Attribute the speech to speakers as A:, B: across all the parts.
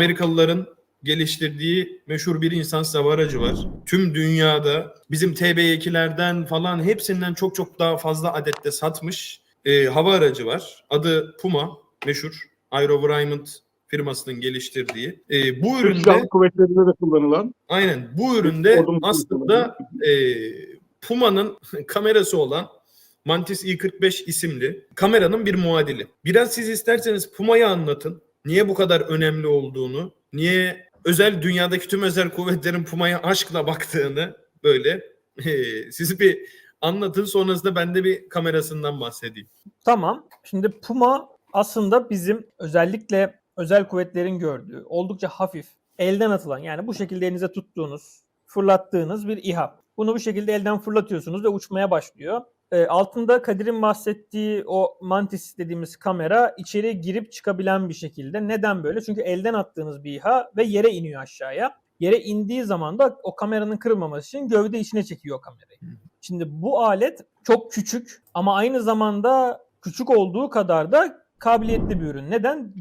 A: Amerikalıların geliştirdiği meşhur bir insan hava aracı var. Tüm dünyada bizim TB2'lerden falan hepsinden çok çok daha fazla adette satmış e, hava aracı var. Adı Puma meşhur. AeroVironment firmasının geliştirdiği. E, bu
B: Türk
A: üründe
B: Silahlı Kuvvetleri'nde de kullanılan.
A: aynen bu üründe aslında e, Puma'nın kamerası olan Mantis i45 isimli kameranın bir muadili. Biraz siz isterseniz Puma'yı anlatın. Niye bu kadar önemli olduğunu, niye özel dünyadaki tüm özel kuvvetlerin Puma'ya aşkla baktığını böyle e, siz bir anlatın sonrasında ben de bir kamerasından bahsedeyim.
C: Tamam. Şimdi Puma aslında bizim özellikle özel kuvvetlerin gördüğü oldukça hafif, elden atılan yani bu şekilde elinize tuttuğunuz, fırlattığınız bir İHA. Bunu bu şekilde elden fırlatıyorsunuz ve uçmaya başlıyor. E, altında Kadir'in bahsettiği o Mantis dediğimiz kamera içeri girip çıkabilen bir şekilde. Neden böyle? Çünkü elden attığınız bir İHA ve yere iniyor aşağıya. Yere indiği zaman da o kameranın kırılmaması için gövde içine çekiyor o kamerayı. Şimdi bu alet çok küçük ama aynı zamanda küçük olduğu kadar da kabiliyetli bir ürün. Neden?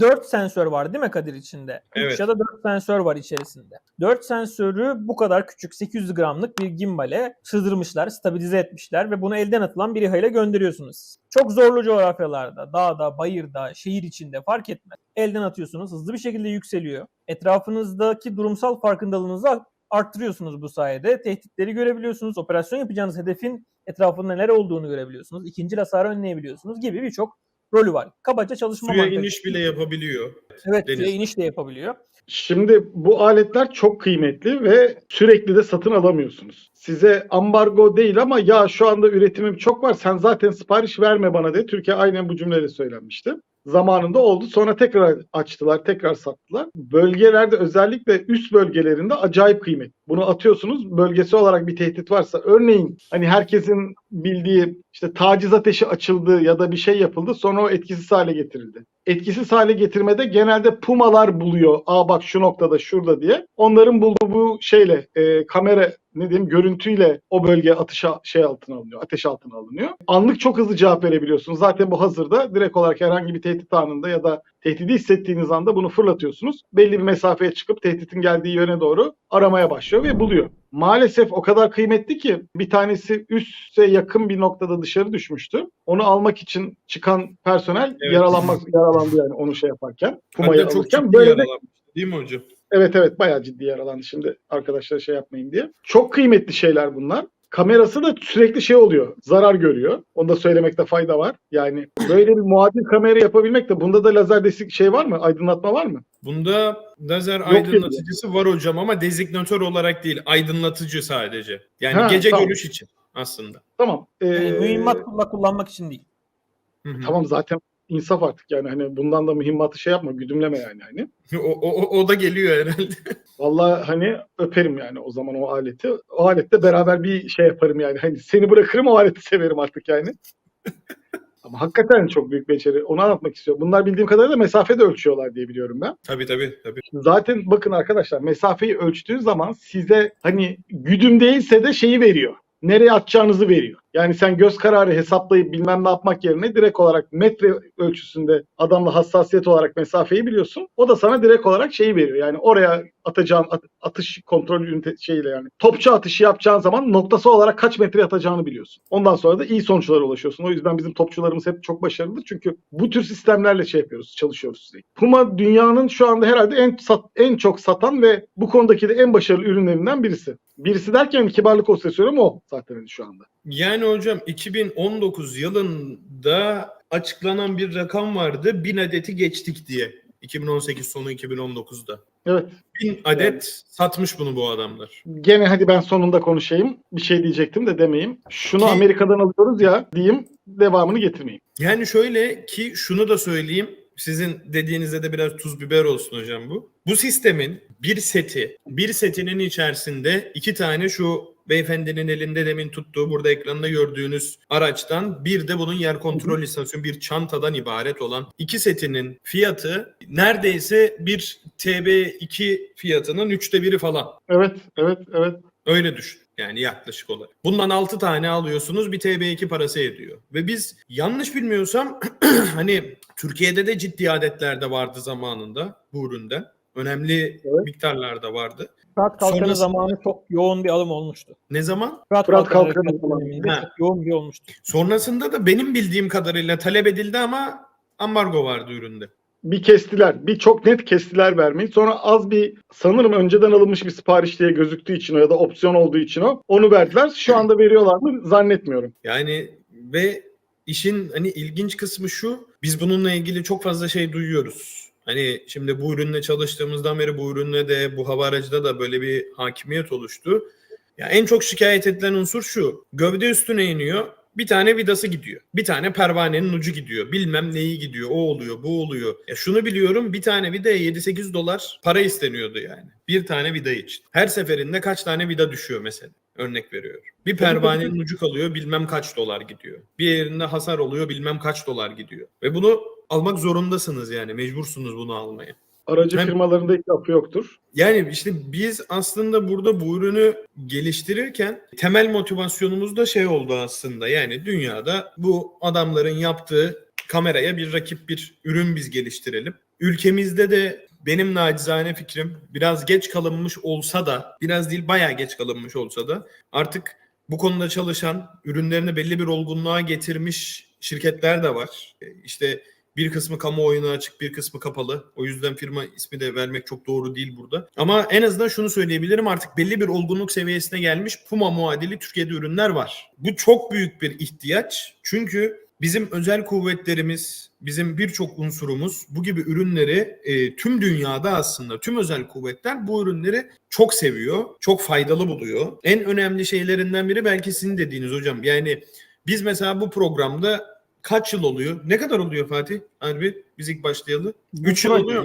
C: 4 sensör var değil mi Kadir içinde? 3
A: Evet.
C: ya da 4 sensör var içerisinde. 4 sensörü bu kadar küçük 800 gramlık bir gimbale sığdırmışlar, stabilize etmişler ve bunu elden atılan bir İHA ile gönderiyorsunuz. Çok zorlu coğrafyalarda, dağda, bayırda, şehir içinde fark etmez. Elden atıyorsunuz, hızlı bir şekilde yükseliyor. Etrafınızdaki durumsal farkındalığınızı arttırıyorsunuz bu sayede. Tehditleri görebiliyorsunuz. Operasyon yapacağınız hedefin etrafında nere olduğunu görebiliyorsunuz. İkinci hasarı önleyebiliyorsunuz gibi birçok rolü var. Kabaca çalışma
A: Suya
C: mantalitesi.
A: iniş bile yapabiliyor.
C: Evet,
A: Deniz.
C: suya iniş de yapabiliyor.
B: Şimdi bu aletler çok kıymetli ve sürekli de satın alamıyorsunuz. Size ambargo değil ama ya şu anda üretimim çok var sen zaten sipariş verme bana diye Türkiye aynen bu cümleyle söylenmişti. Zamanında oldu. Sonra tekrar açtılar, tekrar sattılar. Bölgelerde özellikle üst bölgelerinde acayip kıymet. Bunu atıyorsunuz. Bölgesi olarak bir tehdit varsa örneğin hani herkesin bildiği işte taciz ateşi açıldı ya da bir şey yapıldı sonra o etkisiz hale getirildi. Etkisiz hale getirmede genelde pumalar buluyor. Aa bak şu noktada şurada diye. Onların bulduğu bu şeyle e, kamera ne diyeyim görüntüyle o bölge atışa şey altına alınıyor. Ateş altına alınıyor. Anlık çok hızlı cevap verebiliyorsunuz. Zaten bu hazırda direkt olarak herhangi bir tehdit anında ya da tehdidi hissettiğiniz anda bunu fırlatıyorsunuz. Belli bir mesafeye çıkıp tehditin geldiği yöne doğru aramaya başlıyor ve buluyor. Maalesef o kadar kıymetli ki bir tanesi üste yakın bir noktada dışarı düşmüştü. Onu almak için çıkan personel
A: Evet.
B: yaralanmak yaralandı yani onu şey yaparken.
A: Çok
B: alırken
A: ciddi
B: böyle de
A: yaralanmıştı değil mi hocam?
B: Evet evet bayağı ciddi yaralandı şimdi arkadaşlar şey yapmayın diye. Çok kıymetli şeyler bunlar. Kamerası da sürekli şey oluyor. Zarar görüyor. Onu da söylemekte fayda var. Yani böyle bir muadil kamera yapabilmek de bunda da lazer desik şey var mı? Aydınlatma var mı?
A: Bunda lazer
B: Yok
A: aydınlatıcısı var hocam ama dezignatör olarak değil, aydınlatıcı sadece. Yani
B: Ha,
A: gece
B: tamam.
A: görüş için aslında.
B: Tamam. Ee,
C: Yani mühimmat kulla- kullanmak için değil.
A: Hı hı.
B: Tamam zaten insaf artık yani hani bundan da mühimmatı şey yapma güdümleme yani hani.
A: O, o, o- da geliyor herhalde.
B: Vallahi hani öperim yani o zaman o aleti. O alette beraber bir şey yaparım yani. Hani seni bırakırım o aleti severim artık yani. Ama hakikaten çok büyük beceri. Onu anlatmak istiyorum. Bunlar bildiğim kadarıyla mesafe de ölçüyorlar diye biliyorum ben.
A: tabii tabii tabii.
B: Zaten bakın arkadaşlar mesafeyi ölçtüğü zaman size hani güdüm değilse de şeyi veriyor. Nereye atacağınızı veriyor. Yani sen göz kararı hesaplayıp bilmem ne yapmak yerine direkt olarak metre ölçüsünde adamla hassasiyet olarak mesafeyi biliyorsun. O da sana direkt olarak şeyi veriyor. Yani oraya atacağın at- atış kontrol ünite şeyiyle yani. Topçu atışı yapacağın zaman noktası olarak kaç metre atacağını biliyorsun. Ondan sonra da iyi sonuçlara ulaşıyorsun. O yüzden bizim topçularımız hep çok başarılı. Çünkü bu tür sistemlerle şey yapıyoruz, çalışıyoruz sürekli. Puma dünyanın şu anda herhalde en sat, en çok satan ve bu konudaki de en başarılı ürünlerinden birisi. Birisi derken kibarlık olsa söylüyorum o zaten şu anda.
A: Yani hocam 2019 yılında açıklanan bir rakam vardı. 1000 adeti geçtik diye. 2018 sonu 2019'da.
B: Evet.
A: 1000 adet satmış bunu bu adamlar.
B: Gene hadi ben sonunda konuşayım. Bir şey diyecektim de demeyeyim. Şunu
A: Ki-
B: Amerika'dan alıyoruz ya diyeyim. Devamını getirmeyeyim.
A: Yani şöyle ki şunu da söyleyeyim. Sizin dediğinizde de biraz tuz biber olsun hocam bu. Bu sistemin bir seti, bir setinin içerisinde iki tane şu beyefendinin elinde demin tuttuğu burada ekranda gördüğünüz araçtan bir de bunun yer kontrol istasyonu bir çantadan ibaret olan iki setinin fiyatı neredeyse bir TB2 fiyatının üçte biri falan.
B: Evet, evet, evet.
A: Öyle düşün. Yani yaklaşık olarak. Bundan 6 tane alıyorsunuz bir TB2 parası ediyor. Ve biz yanlış bilmiyorsam hani Türkiye'de de ciddi adetlerde vardı zamanında bu üründen. Önemli
B: Evet.
A: miktarlarda vardı.
C: Fırat Kalkanı
A: Sonrasında-
C: zamanı çok yoğun bir alım olmuştu.
A: Ne zaman?
C: Fırat,
B: Fırat
C: Kalkanı
B: Kalkanı
C: harekatı
B: zamanı.
C: döneminde
A: Ha.
C: çok yoğun bir olmuştu.
A: Sonrasında da benim bildiğim kadarıyla talep edildi ama ambargo vardı üründe.
B: bir kestiler. Bir çok net kestiler vermeyi. Sonra az bir sanırım önceden alınmış bir sipariş diye gözüktüğü için o ya da opsiyon olduğu için o. Onu verdiler. Şu anda veriyorlar mı zannetmiyorum.
A: Yani ve işin hani ilginç kısmı şu. Biz bununla ilgili çok fazla şey duyuyoruz. Hani şimdi bu ürünle çalıştığımızdan beri bu ürünle de bu hava aracıda da böyle bir hakimiyet oluştu. Ya en çok şikayet edilen unsur şu. Gövde üstüne iniyor. Bir tane vidası gidiyor. Bir tane pervanenin ucu gidiyor. Bilmem neyi gidiyor. O oluyor, bu oluyor. Ya şunu biliyorum. Bir tane vidaya 7-8 dolar para isteniyordu yani. Bir tane vida için. Her seferinde kaç tane vida düşüyor mesela. Örnek veriyorum. Bir pervanenin ucu kalıyor bilmem kaç dolar gidiyor. Bir yerinde hasar oluyor bilmem kaç dolar gidiyor. Ve bunu almak zorundasınız yani. Mecbursunuz bunu almaya.
B: Aracı
A: Ben-
B: firmalarında hiç lafı yoktur.
A: Yani işte biz aslında burada bu ürünü geliştirirken temel motivasyonumuz da şey oldu aslında. Yani dünyada bu adamların yaptığı kameraya bir rakip bir ürün biz geliştirelim. Ülkemizde de benim nacizane fikrim biraz geç kalınmış olsa da biraz değil bayağı geç kalınmış olsa da artık bu konuda çalışan ürünlerini belli bir olgunluğa getirmiş şirketler de var. E, İşte bir kısmı kamuoyuna açık, bir kısmı kapalı. O yüzden firma ismi de vermek çok doğru değil burada. Ama en azından şunu söyleyebilirim artık belli bir olgunluk seviyesine gelmiş Puma muadili Türkiye'de ürünler var. Bu çok büyük bir ihtiyaç. Çünkü bizim özel kuvvetlerimiz, bizim birçok unsurumuz bu gibi ürünleri e, tüm dünyada aslında tüm özel kuvvetler bu ürünleri çok seviyor, çok faydalı buluyor. En önemli şeylerinden biri belki sizin dediğiniz hocam. Yani biz mesela bu programda kaç yıl oluyor? Ne kadar oluyor Fatih? Harbi biz ilk başlayalı. 3 yıl oluyor.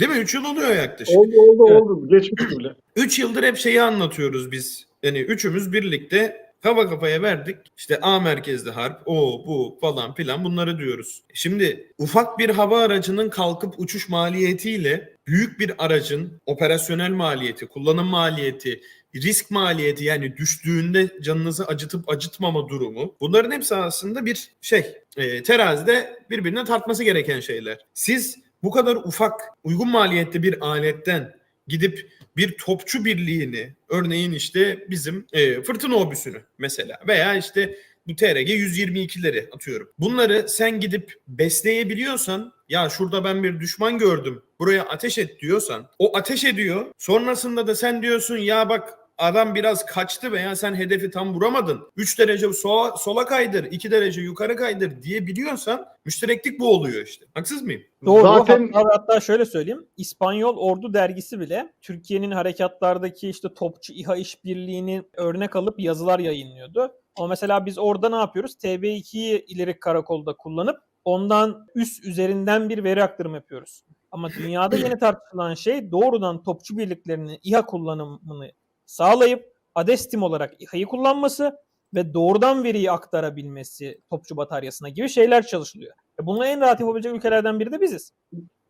A: Değil mi? 3 yıl oluyor yaklaşık.
B: Oldu oldu
C: Evet.
B: oldu. Geçmiş bile.
A: 3 yıldır hep şeyi anlatıyoruz biz. Yani üçümüz birlikte kafa kafaya verdik. İşte A merkezli harp, o bu falan filan bunları diyoruz. Şimdi ufak bir hava aracının kalkıp uçuş maliyetiyle büyük bir aracın operasyonel maliyeti, kullanım maliyeti, risk maliyeti yani düştüğünde canınızı acıtıp acıtmama durumu bunların hepsi aslında bir şey e, terazide birbirine tartması gereken şeyler. Siz bu kadar ufak uygun maliyetli bir aletten gidip bir topçu birliğini örneğin işte bizim e, fırtına obüsünü mesela veya işte bu TRG 122'leri atıyorum. Bunları sen gidip besleyebiliyorsan ya şurada ben bir düşman gördüm buraya ateş et diyorsan o ateş ediyor. Sonrasında da sen diyorsun ya bak adam biraz kaçtı veya sen hedefi tam vuramadın. 3 derece sola, sola kaydır, 2 derece yukarı kaydır diyebiliyorsan müştereklik bu oluyor işte. Haksız mıyım?
C: Doğru.
B: Zaten-
C: Hatta, hatta şöyle söyleyeyim. İspanyol Ordu dergisi bile Türkiye'nin harekatlardaki işte topçu İHA işbirliğini örnek alıp yazılar yayınlıyordu. Ama mesela biz orada ne yapıyoruz? TB2'yi ileri karakolda kullanıp ondan üst üzerinden bir veri aktarımı yapıyoruz. Ama dünyada yeni tartışılan şey doğrudan topçu birliklerinin İHA kullanımını sağlayıp Adestim olarak İHA'yı kullanması ve doğrudan veriyi aktarabilmesi topçu bataryasına gibi şeyler çalışılıyor. E Bunu en rahat yapabilecek ülkelerden biri de biziz.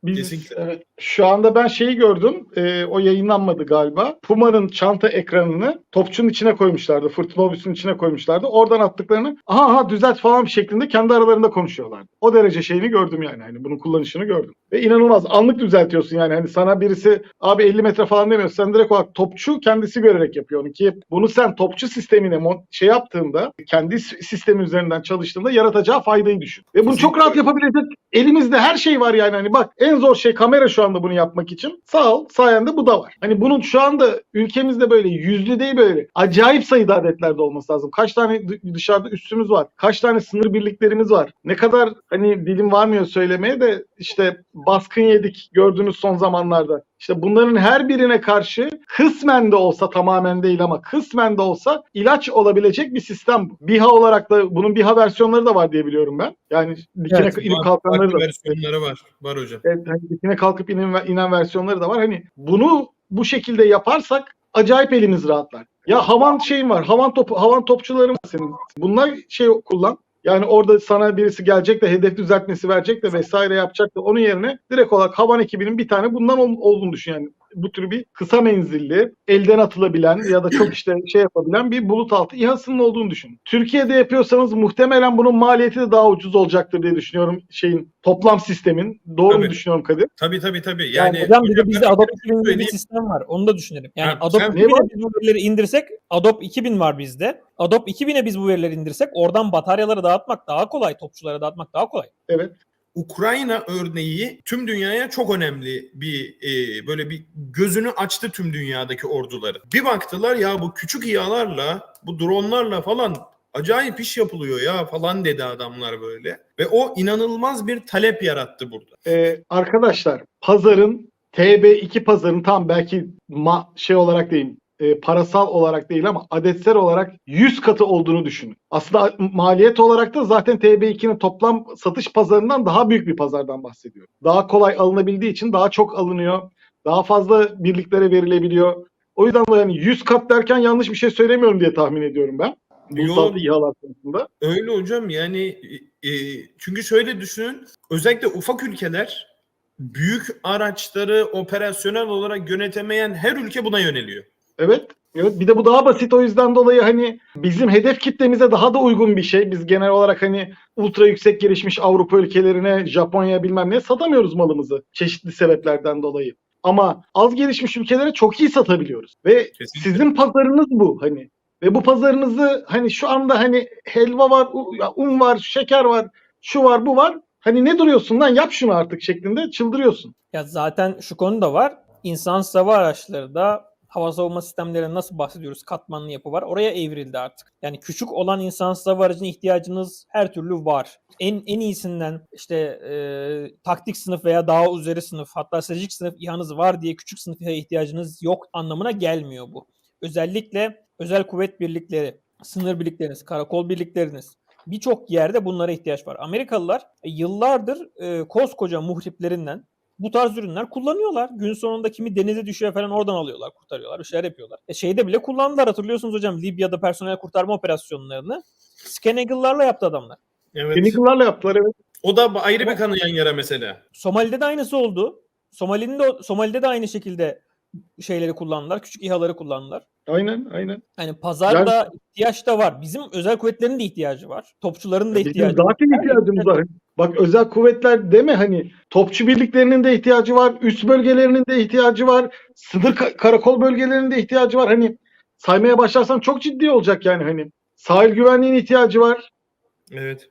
B: Biz,
A: Kesinlikle.
B: evet. Şu anda ben şeyi gördüm. e, o yayınlanmadı galiba. Puma'nın çanta ekranını topçunun içine koymuşlardı. Fırtına obüsünün içine koymuşlardı. Oradan attıklarını aha aha düzelt falan bir şeklinde kendi aralarında konuşuyorlardı. O derece şeyini gördüm yani. Hani bunun kullanışını gördüm. Ve inanılmaz. Anlık düzeltiyorsun yani. Hani sana birisi abi 50 metre falan demiyor. Sen direkt olarak topçu kendisi görerek yapıyor onu ki bunu sen topçu sistemine şey yaptığında kendi sistemi üzerinden çalıştığında yaratacağı faydayı düşün. Ve bunu çok rahat yapabilecek elimizde her şey var yani. Hani bak en zor şey kamera şu anda bunu yapmak için. Sağ ol sayende bu da var. Hani bunun şu anda ülkemizde böyle yüzlü değil böyle acayip sayıda adetlerde olması lazım. Kaç tane dı- dışarıda üssümüz var? Kaç tane sınır birliklerimiz var? Ne kadar hani dilim varmıyor söylemeye de işte baskın yedik gördüğünüz son zamanlarda. İşte bunların her birine karşı kısmen de olsa tamamen değil ama kısmen de olsa ilaç olabilecek bir sistem bu. BİHA olarak da bunun BİHA versiyonları da var diye biliyorum ben. Yani dikine
C: Evet,
B: inip kalkanları da.
A: versiyonları var. Var hocam.
B: Evet, hani dikine kalkıp inen, inen versiyonları da var. Hani bunu bu şekilde yaparsak acayip elimiz rahatlar. Ya havan şeyin var. Havan topu havan topçuların var senin. Bunlar şey kullan. Yani orada sana birisi gelecek de hedef düzeltmesi verecek de vesaire yapacak da onun yerine direkt olarak havan ekibinin bir tane bundan ol- olduğunu düşün yani. Bu tür bir kısa menzilli, elden atılabilen ya da çok işte şey yapabilen bir bulut altı İHA'sının olduğunu düşünün. Türkiye'de yapıyorsanız muhtemelen bunun maliyeti de daha ucuz olacaktır diye düşünüyorum şeyin toplam sistemin. Doğru mu
A: Tabii.
B: düşünüyorum Kadir?
A: Tabii tabii tabii.
C: Yani,
A: Yani,
C: hocam bir de
A: hocam
C: bizde Adobe
A: bir
C: 2000 gibi bir sistem var. Onu da düşünelim. Yani
A: Ha,
C: Adobe
A: sen-
C: 2000'e biz bu verileri indirsek Adobe 2000 var bizde. Adobe 2000'e biz bu verileri indirsek oradan bataryaları dağıtmak daha kolay. Topçulara dağıtmak daha kolay.
B: Evet.
A: Ukrayna örneği tüm dünyaya çok önemli bir e, böyle bir gözünü açtı tüm dünyadaki orduları. Bir baktılar ya bu küçük İHA'larla bu dronlarla falan acayip iş yapılıyor ya falan dedi adamlar böyle. Ve o inanılmaz bir talep yarattı burada.
B: Ee, arkadaşlar pazarın TB2 pazarın tam belki ma- şey olarak değil e, parasal olarak değil ama adetsel olarak 100 katı olduğunu düşünün. Aslında maliyet olarak da zaten TB2'nin toplam satış pazarından daha büyük bir pazardan bahsediyorum. Daha kolay alınabildiği için daha çok alınıyor. Daha fazla birliklere verilebiliyor. O yüzden de yani 100 kat derken yanlış bir şey söylemiyorum diye tahmin ediyorum ben. Satı İHA'lar konusunda.
A: Öyle hocam yani e, çünkü şöyle düşünün özellikle ufak ülkeler büyük araçları operasyonel olarak yönetemeyen her ülke buna yöneliyor.
B: Evet. Evet bir de bu daha basit o yüzden dolayı hani bizim hedef kitlemize daha da uygun bir şey. Biz genel olarak hani ultra yüksek gelişmiş Avrupa ülkelerine, Japonya bilmem ne satamıyoruz malımızı çeşitli sebeplerden dolayı. Ama az gelişmiş ülkelere çok iyi satabiliyoruz. Ve
A: Kesinlikle.
B: sizin pazarınız bu hani. Ve bu pazarınızı hani şu anda hani helva var, un var, şeker var, şu var, bu var. Hani ne duruyorsun lan yap şunu artık şeklinde çıldırıyorsun.
C: Ya zaten şu konu da var. İnsan hava araçları da hava savunma sistemlerine nasıl bahsediyoruz? Katmanlı yapı var. Oraya evrildi artık. Yani küçük olan insan hava aracına ihtiyacınız her türlü var. En en iyisinden işte e, taktik sınıf veya daha üzeri sınıf hatta stratejik sınıf İHA'nız var diye küçük sınıf İHA ihtiyacınız yok anlamına gelmiyor bu. Özellikle özel kuvvet birlikleri, sınır birlikleriniz, karakol birlikleriniz birçok yerde bunlara ihtiyaç var. Amerikalılar e, yıllardır e, koskoca muhriplerinden bu tarz ürünler kullanıyorlar. Gün sonunda kimi denize düşüyor falan oradan alıyorlar, kurtarıyorlar, bir şeyler yapıyorlar. E şeyde bile kullandılar hatırlıyorsunuz hocam Libya'da personel kurtarma operasyonlarını Scan Eagle'larla yaptı adamlar.
A: Evet.
B: Chemical'larla yaptılar evet.
A: O da ayrı bir kanayan yara mesela.
C: Somali'de de aynısı oldu. Somali'nin de Somali'de de aynı şekilde şeyleri kullandılar. Küçük İHA'ları kullandılar.
B: Aynen aynen.
C: Yani pazarda ihtiyaç da var. Bizim özel kuvvetlerin de ihtiyacı var. Topçuların da
B: Bizim
C: ihtiyacı var.
B: zaten ihtiyacımız var. Bak özel kuvvetler deme hani topçu birliklerinin de ihtiyacı var, üst bölgelerinin de ihtiyacı var, sınır ka- karakol bölgelerinin de ihtiyacı var. Hani saymaya başlarsam çok ciddi olacak yani hani. Sahil güvenliğinin ihtiyacı var.
A: Evet.